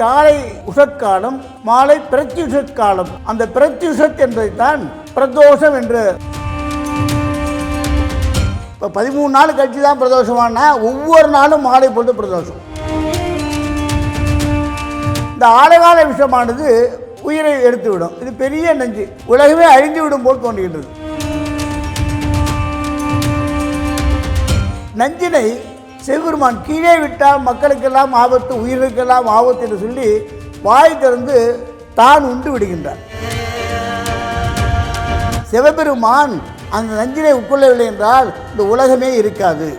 காலை உஷத்காலம் மாலை பிரத்யுஷத் காலம் அந்த பிரத்யுஷத் என்பதைத்தான் பிரதோஷம் என்று. இப்போ பதிமூணு நாள் கழிச்சு தான் பிரதோஷமானா ஒவ்வொரு நாளும் மாலை பொழுது பிரதோஷம். இந்த ஆழகால விஷமானது உயிரை எடுத்துவிடும். இது பெரிய நஞ்சு. உலகமே அழிந்து விடும் போல் தோன்றுகின்றது. நஞ்சினை சிவபெருமான் கீழே விட்டால் மக்களுக்கெல்லாம் ஆபத்து உயிர்களுக்கெல்லாம் ஆபத்து என்று சொல்லி வாய் திறந்து தான் உண்டு விடுகின்றார். சிவபெருமான் அந்த நஞ்சினை உட்கொள்ளவில்லை என்றால் இந்த உலகமே இருக்காது.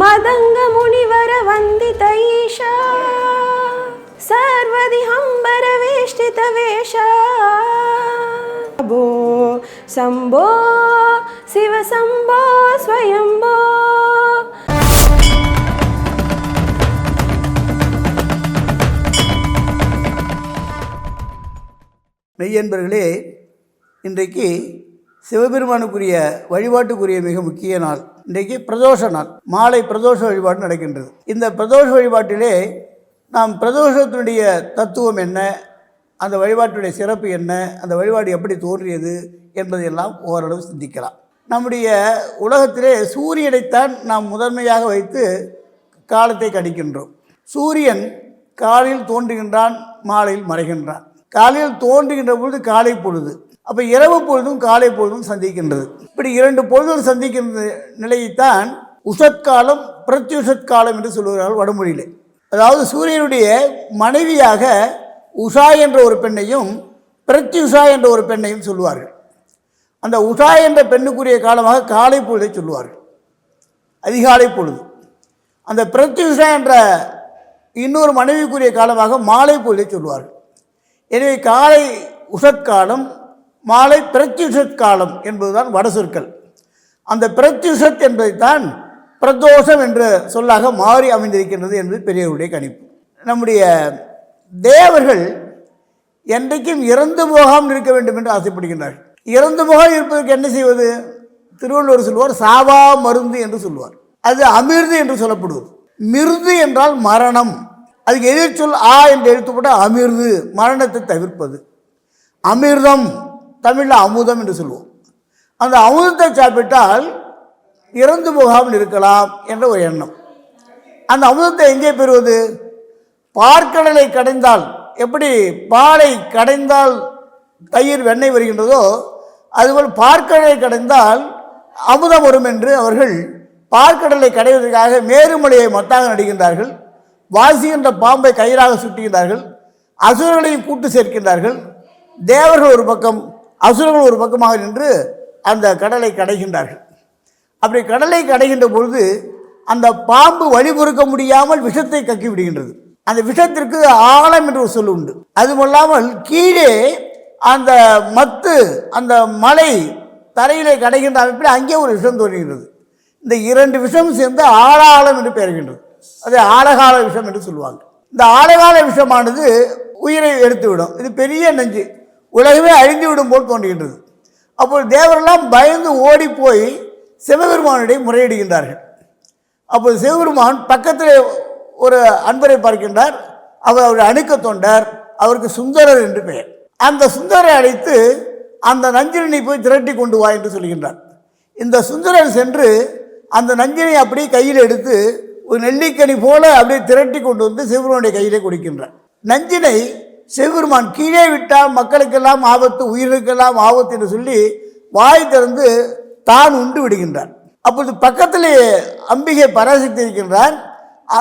மதங்க முனிவர வந்தித ஈஷா சர்வதி ஹம்பர வேஷ்டித வேஷா சம்போ சிவசம்போ ஸ்வயம்போ. மெய்யன்பர்களே இன்றைக்கு சிவபெருமானுக்குரிய வழிபாட்டுக்குரிய மிக முக்கிய நாள். இன்றைக்கு பிரதோஷ நாள். மாலை பிரதோஷ வழிபாடு நடக்கின்றது. இந்த பிரதோஷ வழிபாட்டிலே நாம் பிரதோஷத்தினுடைய தத்துவம் என்ன? அந்த வழிபாட்டுடைய சிறப்பு என்ன? அந்த வழிபாடு எப்படி தோன்றியது? என்பதையெல்லாம் ஓரளவு சிந்திக்கலாம். நம்முடைய உலகத்திலே சூரியனைத்தான் நாம் முதன்மையாக வைத்து காலத்தை கடிக்கின்றோம் சூரியன் காலையில் தோன்றுகின்றான் மாலையில் மறைகின்றான். காலையில் தோன்றுகின்ற பொழுது காலை பொழுது. அப்போ இரவு பொழுதும் காலை பொழுதும் சந்திக்கின்றது. இப்படி இரண்டு பொழுதும் சந்திக்கின்ற நிலையைத்தான் உஷத்காலம் பிரத்யுஷத்காலம் என்று சொல்லுகிறார்கள் வடமொழியிலே. அதாவது சூரியனுடைய மனைவியாக உஷா என்ற ஒரு பெண்ணையும் பிரத்யுஷா என்ற ஒரு பெண்ணையும் சொல்லுவார்கள். அந்த உஷா என்ற பெண்ணுக்குரிய காலமாக காலை பொழுதை சொல்லுவார்கள். அதிகாலை பொழுது. அந்த பிரத்யுஷா என்ற இன்னொரு மனைவிக்குரிய காலமாக மாலை பொழுதை சொல்லுவார்கள். எனவே காலை உஷற்காலம் மாலை பிரத்யுஷத் காலம் என்பதுதான் வட சொற்கள். அந்த பிரத்யுஷத் என்பதைத்தான் பிரதோஷம் என்ற சொல்லாக மாறி அமைந்திருக்கின்றது என்பது பெரியவருடைய கணிப்பு. நம்முடைய தேவர்கள் என்றைக்கும் இறந்து போகாமல் இருக்க வேண்டும் என்று ஆசைப்படுகின்றார்கள். இறந்து போக இருப்பதற்கு என்ன செய்வது? திருவள்ளுவர் சொல்லுவார் சாவா மருந்து என்று சொல்லுவார் அது அமிர்து என்று சொல்லப்படுவது. மிருது என்றால் மரணம். அதுக்கு எதிர் சொல் ஆ என்று எழுத்துப்பட்ட அமிர்து மரணத்தை தவிர்ப்பது. அமிர்தம் தமிழில் அமுதம் என்று சொல்லுவோம் அந்த அமுதத்தை சாப்பிட்டால் இறந்து போகாமல் இருக்கலாம் என்ற ஒரு எண்ணம். அந்த அமுதத்தை எங்கே பெறுவது? பார்க்கடலை கடைந்தால். எப்படி? பாலை கடைந்தால் தயிர் வெண்ணெய் வருகின்றதோ அதுபோல் பார்க்கடலை கடைந்தால் அமுதம் வரும் என்று அவர்கள் பார்க்கடலை கடைவதற்காக மேருமலையை மத்தாக நடிக்கின்றார்கள் வாசிகின்ற பாம்பை கயிறாக சுட்டுகின்றார்கள் அசுரர்களையும் கூட்டு சேர்க்கின்றார்கள். தேவர்கள் ஒரு பக்கம் அசுரர்கள் ஒரு பக்கமாக நின்று அந்த கடலை கடைகின்றார்கள். அப்படி கடலை கடைகின்ற பொழுது அந்த பாம்பு வழிபொறுக்க முடியாமல் விஷத்தை கக்கி விடுகின்றது அந்த விஷத்திற்கு ஆழம் என்று ஒரு சொல் உண்டு. அதுமல்லாமல் கீழே அந்த மத்து அந்த மலை தரையிலே கிடைக்கின்ற அமைப்பில் அங்கே ஒரு விஷம் தோன்றுகிறது. இந்த இரண்டு விஷம் சேர்ந்து ஆழாலம் என்று பெறுகின்றது அது ஆழகால விஷம் என்று சொல்லுவாங்க. இந்த ஆழகால விஷமானது உயிரை எடுத்துவிடும். இது பெரிய நெஞ்சு. உலகமே அழிந்து விடும் போல் தோன்றுகின்றது. அப்போது தேவரெல்லாம் பயந்து ஓடி போய் சிவபெருமானுடைய முறையிடுகின்றார்கள். அப்போது சிவபெருமான் பக்கத்தில் ஒரு அன்பரை பார்க்கின்றார். அவர் அவருடைய அணுக்க தொண்டர் அவருக்கு சுந்தரர் என்று பெயர். அந்த சுந்தரை அழைத்து அந்த நஞ்சினை போய் திரட்டி கொண்டு வா என்று சொல்கின்றார். இந்த சுந்தரன் சென்று அந்த நஞ்சினை அப்படியே கையில் எடுத்து ஒரு நெல்லிக்கனி போல அப்படியே திரட்டி கொண்டு வந்து சிவபெருமானுடைய கையிலே கொடுக்கின்றார். நஞ்சினை சிவபெருமான் கீழே விட்டால் மக்களுக்கெல்லாம் ஆபத்து உயிருக்கெல்லாம் ஆபத்து என்று சொல்லி வாய் திறந்து தான் உண்டு விடுகின்றார். அப்பொழுது பக்கத்திலே அம்பிகை பராசக்தி இருக்கின்றார்.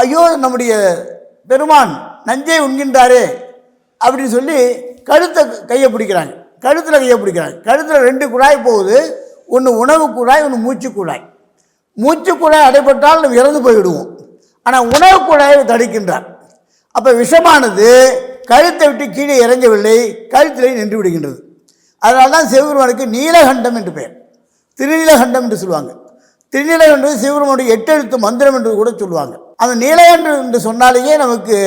ஐயோ நம்முடைய பெருமான் நஞ்சை உண்கின்றாரே அப்படின்னு சொல்லி கழுத்தை கையை பிடிக்கிறாங்க. கழுத்தில் கையை பிடிக்கிறாங்க. கழுத்தில் ரெண்டு குழாய் போகுது. ஒன்று உணவு குழாய் ஒன்று மூச்சு குழாய். மூச்சு குழாய் அடைபட்டால் நம்ம இறந்து போய்விடுவோம் ஆனால் உணவு குழாயை தடுக்கின்றார். அப்போ விஷமானது கழுத்தை விட்டு கீழே இறங்கவில்லை கழுத்திலே நின்று விடுகின்றது. அதனால தான் சிவபெருமானுக்கு நீலகண்டம் என்று பெயர். திருநீலகண்டம் என்று சொல்லுவாங்க. திருநீலகண்டம் சிவபெருமானுடைய எட்டெழுத்து மந்திரம் என்று கூட சொல்லுவாங்க. அந்த நீலகண்டம் என்று சொன்னாலேயே நமக்கு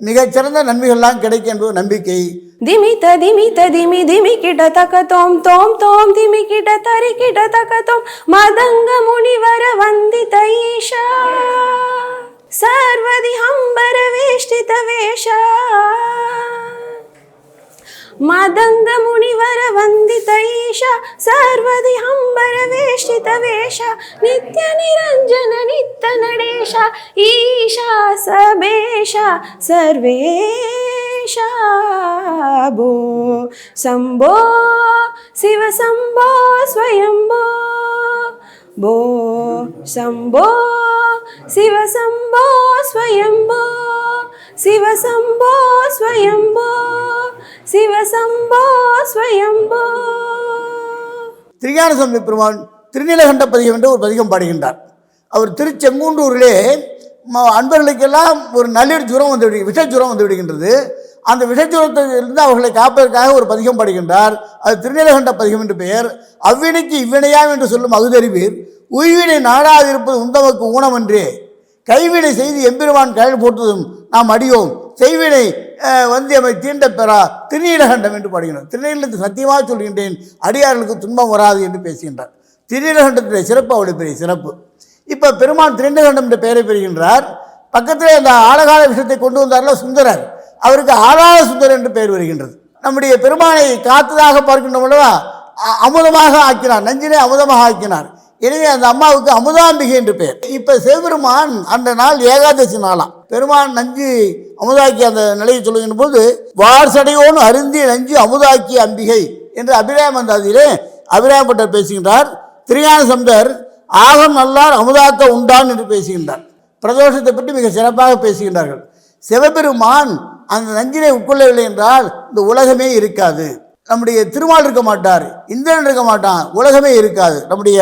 மிகச்சிறந்த நன்மைகள்லாம் கிடைக்கும் என்பது நம்பிக்கை திமி திமி திமி திமி கிட தகதோம் தோம் தோம் திமி கிட தரி கிட தகதோம் மதங்க முனிவர வந்தித ஈஷா சர்வதி ஹம்பர வேஷ்டித வேஷா மதங்க முனிவர வந்தித ஈஷா சர்வதி ವೇಷ ನಿತ್ಯ ನಿರಂಜನ ನಿತ್ಯ ನಡೇಶ ಈಶಾ ಸಮೇಶ ಸರ್ವೇಶ ಭೋ ಸಂಭೋ ಶಿವ ಸಂಭೋ ಸ್ವಯಂಭೋ ಭೋ ಸಂಭೋ ಶಿವ ಸಂಭೋ ಸ್ವಯಂಭೋ ಶಿವ ಸಂಭೋ ಸ್ವಯಂಭೋ ಶಿವ ಸಂಭೋ ಸ್ವಯಂಭೋ திரிகான சுவாமி பெருமான் திருநீலகண்ட பதிகம் என்று ஒரு பதிகம் பாடுகின்றார். அவர் திருச்செங்குண்டூரிலே அன்பர்களுக்கெல்லாம் ஒரு நள்ளிர் ஜுரம் வந்து விடு விஷஜுரம் வந்து விடுகின்றது. அந்த விஷஜுரத்திலிருந்து அவர்களை காப்பதற்காக ஒரு பதிகம் பாடுகின்றார். அது திருநீலகண்ட பதிகம் என்று பெயர். அவ்வினைக்கு இவ்வினையாம் என்று சொல்லும் அகுதறிவீர். உய்வினை நாடாதிருப்பது உந்தமக்கு ஊனமன்றே. கைவினை செய்து எம்பெருமான் கழல் போட்டதும் நாம் அடியோம். செய்வினை வந்து எமை தீண்ட பெறா திருநீலகண்டம் என்று பாடுகின்றோம் திருநீலகண்டத்தை சத்தியமாக சொல்கின்றேன். அடியார்களுக்கு துன்பம் வராது என்று பேசுகின்றார். திருநீலகண்டத்துடைய சிறப்பு அவருடைய பெரிய சிறப்பு. இப்போ பெருமான் திருநீலகண்டம் என்ற பெயரை பெறுகின்றார். பக்கத்தில் அந்த ஆழகால விஷயத்தை கொண்டு வந்தார்ல சுந்தரர். அவருக்கு ஆழாத சுந்தரர் என்று பெயர் வருகின்றது. நம்முடைய பெருமானை காத்ததாக பார்க்கின்றோம் அல்லவா? அ- அமுதமாக ஆக்கினார். நஞ்சினை அமுதமாக ஆக்கினார். எனவே அந்த அம்மாவுக்கு அமுதாம்பிகை என்று பெயர். இப்போ சிவபெருமான் அந்த நாள் ஏகாதசி நாளாம் பெருமான் நஞ்சு அமுதாக்கி அந்த நிலையை சொல்லுகின்ற போது வார் அருந்தி நஞ்சு அமுதாக்கி அம்பிகை என்று அபிராமந்தாதியிலே அபிராமப்பட்டர் பேசுகின்றார். திரியான சம்பந்தர் ஆகம் நல்லார் அமுதாக்க உண்டான் என்று பேசுகின்றார். பிரதோஷத்தை பற்றி மிக சிறப்பாக பேசுகின்றார்கள். சிவபெருமான் அந்த நஞ்சினை உட்கொள்ளவில்லை என்றால் இந்த உலகமே இருக்காது. நம்முடைய திருமால் இருக்க மாட்டார் இந்திரன் இருக்க மாட்டான் உலகமே இருக்காது. நம்முடைய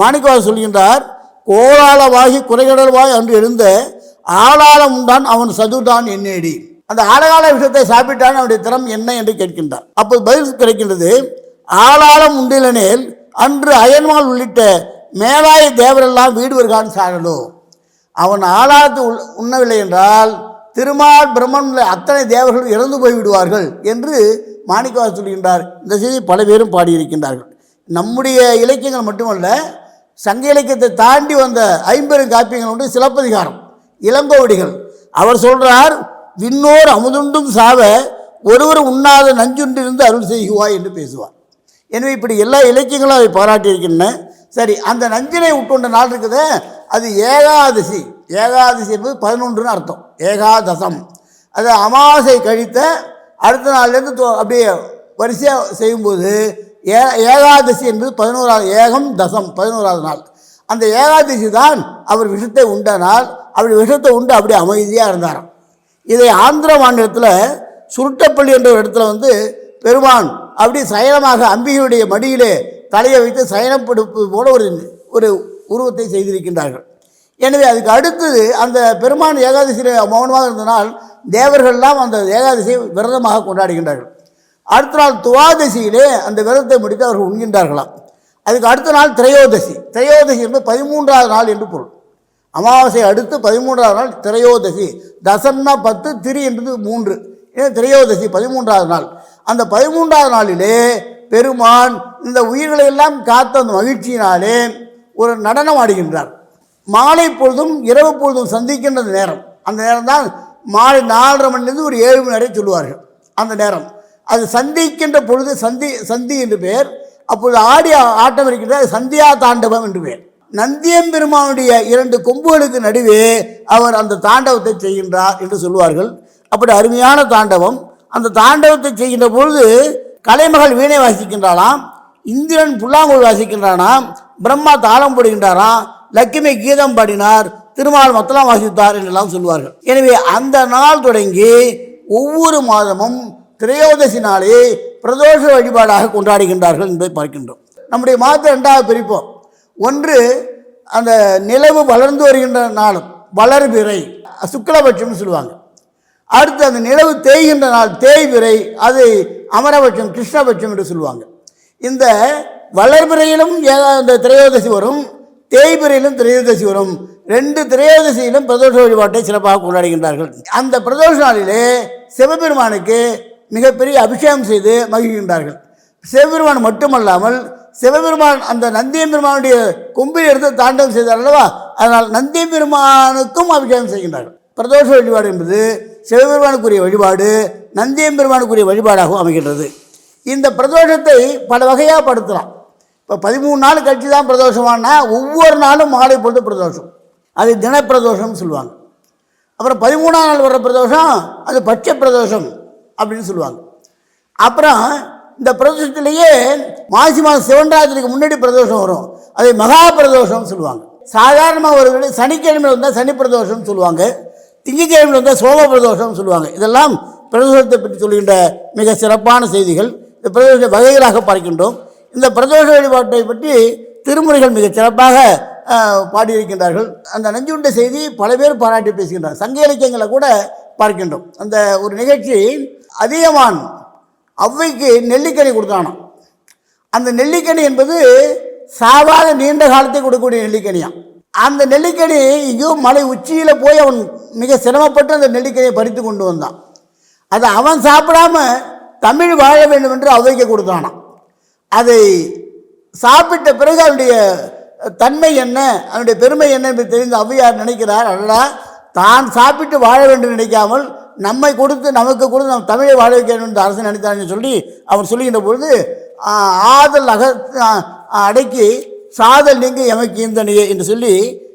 மாணிக்கவாசர் சொல்கின்றார் கோலாளவாகி குறைகடல்வாய் அன்று எழுந்த ஆளாளம் உண்டான் அவன் சதுதான் என்னேடி. அந்த ஆழகால விஷயத்தை சாப்பிட்டான் அவனுடைய திறம் என்ன என்று கேட்கின்றார். அப்போது பதில் கிடைக்கின்றது ஆளாளம் உண்டிலனேல் அன்று அயன்மால் உள்ளிட்ட மேலாய தேவரெல்லாம் வீடு வருகான் சாழலோ அவன் ஆளாத்து உள் உண்ணவில்லை என்றால் திருமால் பிரம்மன் அத்தனை தேவர்களும் இறந்து போய் விடுவார்கள் என்று மாணிக்கவாசர் சொல்கின்றார். இந்த செய்தி பல பேரும் பாடியிருக்கின்றார்கள். நம்முடைய இலக்கியங்கள் மட்டுமல்ல சங்க இலக்கியத்தை தாண்டி வந்த ஐம்பெரும் காப்பியங்கள் ஒன்று சிலப்பதிகாரம் இளங்கோவடிகள். அவர் சொல்கிறார் விண்ணோர் அமுதுண்டும் சாவ ஒருவர் உண்ணாத நஞ்சுண்டிருந்து அருள் செய்குவாய் என்று பேசுவார். எனவே இப்படி எல்லா இலக்கியங்களும் அதை பாராட்டியிருக்கின்றன. சரி அந்த நஞ்சினை உட்கொண்ட நாள் இருக்குதே. அது ஏகாதசி. ஏகாதசி என்பது பதினொன்றுன்னு அர்த்தம். ஏகாதசம். அது அமாவாசை கழித்த அடுத்த நாள்லேருந்து அப்படியே வரிசையாக செய்யும்போது ஏ ஏகாதசி என்பது பதினோராவது ஏகம் தசம் பதினோராவது நாள். அந்த ஏகாதசி தான் அவர் விஷத்தை உண்ட நாள் அப்படி விஷத்தை உண்டு அப்படியே அமைதியாக இருந்தாராம். இதை ஆந்திர மாநிலத்தில் சுருட்டப்பள்ளி என்ற ஒரு இடத்துல வந்து பெருமான் அப்படி சயனமாக அம்பிகையுடைய மடியிலே தலையை வைத்து சயனம் படுப்பது போல ஒரு ஒரு உருவத்தை செய்திருக்கின்றார்கள். எனவே அதுக்கு அடுத்தது அந்த பெருமான் ஏகாதசியில் மௌனமாக இருந்தனால் தேவர்கள்லாம் அந்த ஏகாதசியை விரதமாக கொண்டாடுகின்றார்கள். அடுத்த நாள் துவாதசியிலே அந்த விரதத்தை முடித்து அவர்கள் உண்கின்றார்களாம். அதுக்கு அடுத்த நாள் திரையோதசி. திரையோதசி என்பது பதிமூன்றாவது நாள் என்று பொருள். அமாவாசை அடுத்து பதிமூன்றாவது நாள் திரையோதசி. தசம்னா பத்து திரி என்பது மூன்று. ஏன்னா திரையோதசி பதிமூன்றாவது நாள். அந்த பதிமூன்றாவது நாளிலே பெருமான் இந்த உயிர்களை எல்லாம் காத்த அந்த மகிழ்ச்சியினாலே ஒரு நடனம் ஆடுகின்றார். மாலை பொழுதும் இரவு பொழுதும் சந்திக்கின்ற நேரம். அந்த நேரம் தான் மாலை நாலரை மணிலேருந்து ஒரு ஏழு மணி வரை சொல்லுவார்கள். அந்த நேரம். அது சந்திக்கின்ற பொழுது சந்தி சந்தி என்று பெயர். அப்பொழுது ஆடி ஆட்டம் இருக்கின்ற சந்தியா தாண்டவம் என்று பெயர். நந்தியம்பெருமானுடைய இரண்டு கொம்புகளுக்கு நடுவே அவர் அந்த தாண்டவத்தை செய்கின்றார் என்று சொல்லுவார்கள். அப்படி அருமையான தாண்டவம். அந்த தாண்டவத்தை செய்கின்ற பொழுது கலைமகள் வீணை வாசிக்கின்றாளாம் இந்திரன் புல்லாங்குழல் வாசிக்கின்றானாம் பிரம்மா தாளம் போடுகின்றாராம் லட்சுமி கீதம் பாடினார் திருமால் மத்தலாம் வாசித்தார் என்றெல்லாம் சொல்லுவார்கள் எனவே அந்த நாள் தொடங்கி ஒவ்வொரு மாதமும் திரையோதசி நாளே பிரதோஷ வழிபாடாக கொண்டாடுகின்றார்கள் என்பதை பார்க்கின்றோம். நம்முடைய மாதத்தை ரெண்டாவது பிரிப்போம். ஒன்று அந்த நிலவு வளர்ந்து வருகின்ற நாளும் வளர்பிறை சுக்லபட்சம்னு சொல்லுவாங்க. அடுத்து அந்த நிலவு தேய்கின்ற நாள் தேய்விரை அது அமரபட்சம் கிருஷ்ணபட்சம் என்று சொல்லுவாங்க. இந்த வளர்பிறையிலும் ஏ- அந்த திரையோதசி வரும் தேய்பிரையிலும் திரையோதசி வரும். ரெண்டு திரையோதசியிலும் பிரதோஷ வழிபாட்டை சிறப்பாக கொண்டாடுகின்றார்கள். அந்த பிரதோஷ நாளிலே சிவபெருமானுக்கு மிகப்பெரிய அபிஷேகம் செய்து மகிழ்கின்றார்கள். சிவபெருமான் மட்டுமல்லாமல் சிவபெருமான் அந்த நந்தியம் பெருமானுடைய கொம்பில் எடுத்து தாண்டவம் செய்தார் அல்லவா? அதனால் நந்தியம் பெருமானுக்கும் அபிஷேகம் செய்கின்றார்கள். பிரதோஷ வழிபாடு என்பது சிவபெருமானுக்குரிய வழிபாடு நந்தியம்பெருமானுக்குரிய வழிபாடாகவும் அமைகின்றது. இந்த பிரதோஷத்தை பல வகையாக படுத்தலாம். இப்போ பதிமூணு நாள் கழித்து தான் பிரதோஷமானா ஒவ்வொரு நாளும் மாலை பொழுது பிரதோஷம். அது தினப்பிரதோஷம்னு சொல்லுவாங்க. அப்புறம் பதிமூணாம் நாள் வர்ற பிரதோஷம் அது பட்ச பிரதோஷம் அப்படின்னு சொல்லுவாங்க. அப்புறம் இந்த பிரதோஷத்திலேயே மாசி மாதம் சிவன்ராத்திரிக்கு முன்னாடி பிரதோஷம் வரும். அதை மகா பிரதோஷம்னு சொல்லுவாங்க. சாதாரணமாக ஒரு சனிக்கிழமை வந்தால் சனி பிரதோஷம்னு சொல்லுவாங்க. திங்கக்கிழமை வந்தால் சோம பிரதோஷம்னு சொல்லுவாங்க. இதெல்லாம் பிரதோஷத்தை பற்றி சொல்கின்ற மிக சிறப்பான செய்திகள். இந்த பிரதோஷ வகைகளாக பார்க்கின்றோம். இந்த பிரதோஷ வழிபாட்டை பற்றி திருமுறைகள் மிக சிறப்பாக பாடியிருக்கின்றார்கள். அந்த நஞ்சுண்ட செய்தி பல பேர் பாராட்டி பேசுகின்றார். சங்க இலக்கியங்களை கூட பார்க்கின்றோம். அந்த ஒரு நிகழ்ச்சி அதிகமான் ஔவைக்கு நெல்லிக்கனி கொடுத்தானோ அந்த நெல்லிக்கனி என்பது சாவாத நீண்ட காலத்தை கொடுக்கக்கூடிய நெல்லிக்கனியாம். அந்த நெல்லிக்கனி ஐயோ மலை உச்சியில் போய் அவன் மிக சிரமப்பட்டு அந்த நெல்லிக்கனியை பறித்து கொண்டு வந்தான். அதை அவன் சாப்பிடாம தமிழ் வாழ வேண்டும் என்று ஔவைக்கு கொடுத்தானான் அதை சாப்பிட்ட பிறகு அவனுடைய தன்மை என்ன அவனுடைய பெருமை என்ன என்று தெரிந்து அவ்வையார் நினைக்கிறார் அடடா தான் சாப்பிட்டு வாழ வேண்டும் நினைக்காமல் நம்மை கொடுத்து நமக்கு கொடுத்து நம்ம தமிழை வாழ வைக்க வேண்டும் என்று அரசு நினைத்தான்னு சொல்லி அவர் சொல்லுகின்ற பொழுது ஆதல் அக அடக்கி சாதல் நீங்க எமக்கு இந்தனையே என்று சொல்லி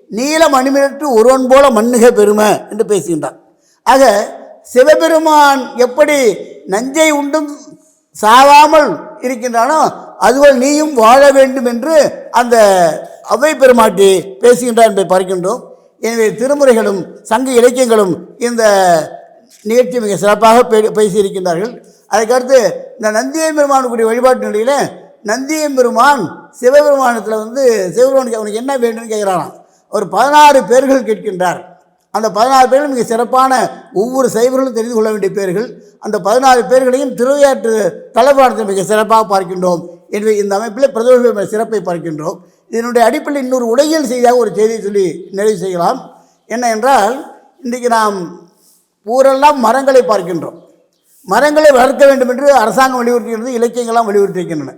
நீலம் அணிமிரட்டு ஒருவன் போல மண்ணுக பெருமை என்று பேசுகின்றார். ஆக சிவபெருமான் எப்படி நஞ்சை உண்டும் சாவாமல் இருக்கின்றானோ அதுபோல் நீயும் வாழ வேண்டும் என்று அந்த அவை பெருமாட்டி பேசுகின்றார் என்பதை பார்க்கின்றோம். எனவே திருமுறைகளும் சங்க இலக்கியங்களும் இந்த நிகழ்ச்சி மிக சிறப்பாக பே- பேசியிருக்கின்றார்கள். அதுக்கடுத்து இந்த நந்தியை பெருமானுக்குரிய வழிபாட்டு நிலையில் நந்தியம்பெருமான் சிவபெருமானத்தில் வந்து சிவபெருமானுக்கு அவனுக்கு என்ன வேண்டும்னு கேட்குறாராம் ஒரு பதினாறு பேர்கள் கேட்கின்றார். அந்த பதினாறு பேர்கள் மிக சிறப்பான ஒவ்வொரு சைவர்களும் தெரிந்து கொள்ள வேண்டிய பேர்கள். அந்த பதினாறு பேர்களையும் திருவையாற்று தலைப்பாடத்தை மிக சிறப்பாக பார்க்கின்றோம். என்று இந்த அமைப்பில் பிரதோஷ சிறப்பை பார்க்கின்றோம். இதனுடைய அடிப்படையில் இன்னொரு உடையல் செய்தியாக ஒரு செய்தியை சொல்லி நிறைவு செய்யலாம். என்ன என்றால் இன்றைக்கு நாம் ஊரெல்லாம் மரங்களை பார்க்கின்றோம். மரங்களை வளர்க்க வேண்டும் என்று அரசாங்கம் வலியுறுத்துகிறது இலக்கியங்கள்லாம் வலியுறுத்தியிருக்கின்றன.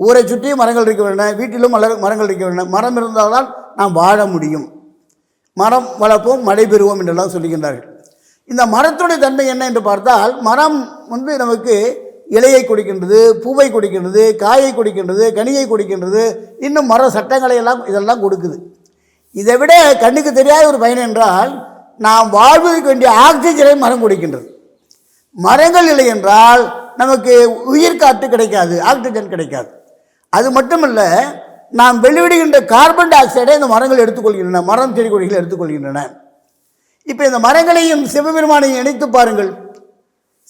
ஊரை சுற்றி மரங்கள் இருக்க வேண்டும் வீட்டிலும் மலர் மரங்கள் இருக்க வேண்டும் மரம் இருந்தால்தான் நாம் வாழ முடியும். மரம் வளர்ப்போம் மழை பெறுவோம் என்றெல்லாம் சொல்லுகின்றார்கள். இந்த மரத்துடைய தன்மை என்ன என்று பார்த்தால் மரம் வந்து நமக்கு இலையை கொடுக்கின்றது பூவை கொடுக்கின்றது காயை கொடுக்கின்றது கனியை கொடுக்கின்றது இன்னும் மர சட்டங்களை எல்லாம் இதெல்லாம் கொடுக்குது. இதை விட கண்ணுக்கு தெரியாத ஒரு பயன் என்றால் நாம் வாழ்வதற்கு வேண்டிய ஆக்சிஜனை மரம் கொடுக்கின்றது. மரங்கள் இல்லை என்றால் நமக்கு உயிர் காற்று கிடைக்காது ஆக்சிஜன் கிடைக்காது. அது மட்டுமல்ல நாம் வெளிவிடுகின்ற கார்பன் டை ஆக்சைடை இந்த மரங்கள் எடுத்துக்கொள்கின்றன மரம் செடி கொடிகள் எடுத்துக்கொள்கின்றன. இப்போ இந்த மரங்களையும் சிவபெருமானையும் இணைத்து பாருங்கள்.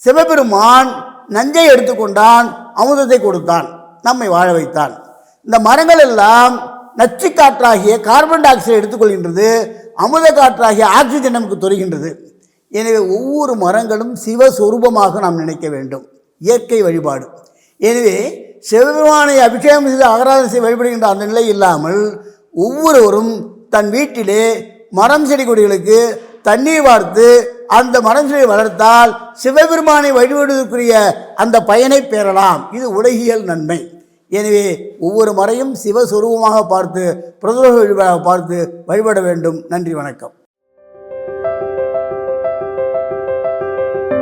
சிவபெருமான் நஞ்சை எடுத்துக்கொண்டான் அமுதத்தை கொடுத்தான் நம்மை வாழ வைத்தான். இந்த மரங்கள் எல்லாம் நச்சு காற்றாகிய கார்பன் டை ஆக்சைடு எடுத்துக்கொள்கின்றது அமுத காற்றாகிய ஆக்சிஜன் நமக்கு தொருகின்றது. எனவே ஒவ்வொரு மரங்களும் சிவஸ்வரூபமாக நாம் நினைக்க வேண்டும். இயற்கை வழிபாடு. எனவே சிவபெருமானை அபிஷேகம் செய்து ஆராதனை செய்து வழிபடுகின்ற அந்த நிலை இல்லாமல் ஒவ்வொருவரும் தன் வீட்டிலே மரம் செடி கொடிகளுக்கு தண்ணீர் வார்த்து அந்த மரம் செடியை வளர்த்தால் சிவபெருமானை வழிபடுவதற்குரிய அந்த பயனை பெறலாம். இது உலகியல் நன்மை. எனவே ஒவ்வொரு மறையும் சிவஸ்வரூபமாக பார்த்து பிரதோஷ வழிபாடாக பார்த்து வழிபட வேண்டும். நன்றி வணக்கம்.